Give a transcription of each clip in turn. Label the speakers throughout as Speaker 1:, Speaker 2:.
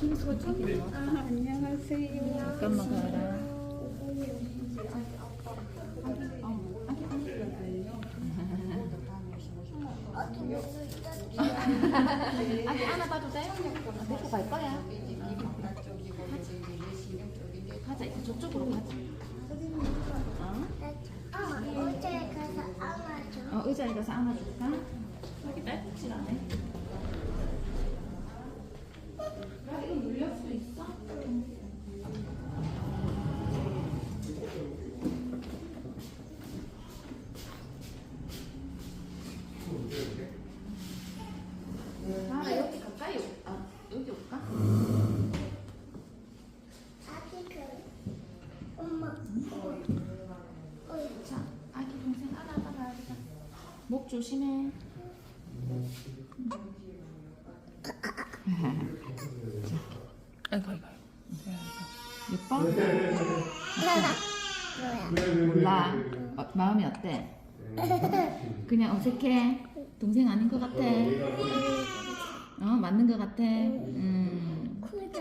Speaker 1: 아, 안녕하세요.
Speaker 2: 잠깐만 가라. 아기 안아봐도 돼? 데리고 갈 거야. 가자. 저쪽으로 가자. 어?
Speaker 3: 어, 어제 가서 안아줘.
Speaker 2: 어, 의자에 가서 안아줄까? 여기 딸꾹질하네. 야, 이거 눌릴 수 있어? 아, 여기 가까이 올, 아, 여기 올까?
Speaker 3: 아기가 엄마. 어,
Speaker 2: 자, 아기 동생 안아봐 봐야겠다. 목 조심해.
Speaker 1: 아이고 아이고.
Speaker 2: 예뻐?
Speaker 3: 뭐야?
Speaker 2: 몰라. 어, 마음이 어때? 그냥 어색해. 동생 아닌 것 같아. 어, 맞는 것 같아. 음,
Speaker 3: 크다.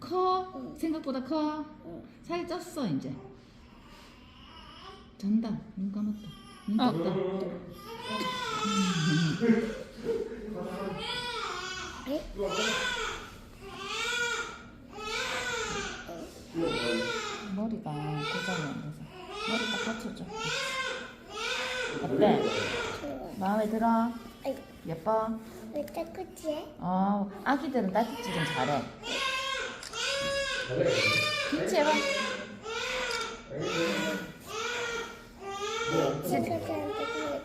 Speaker 2: 커? 생각보다 커? 살 쪘어, 이제. 잔다. 눈 감았다. 눈 떴다. 머리가 고장이 안 돼서. 머리 딱 받쳐줘. 어때? 마음에 들어? 예뻐?
Speaker 3: 왜 깨끗이
Speaker 2: 어, 아기들은 딸꾹질은 잘해. 김치해봐.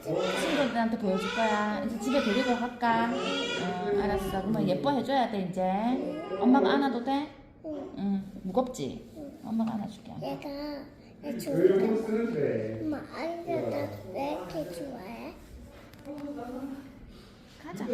Speaker 2: 친구들한테 보여줄 거야. 이제 집에 데리고 갈까? 어, 알았어. 그러면 예뻐해줘야 돼, 이제. 엄마가 안아도 돼?
Speaker 3: 응.
Speaker 2: 응. 무겁지? 엄마가 안아줄게.
Speaker 3: 얘가 내 좋은데. 엄마, 아이가 나왜 이렇게 좋아해?
Speaker 2: 가자.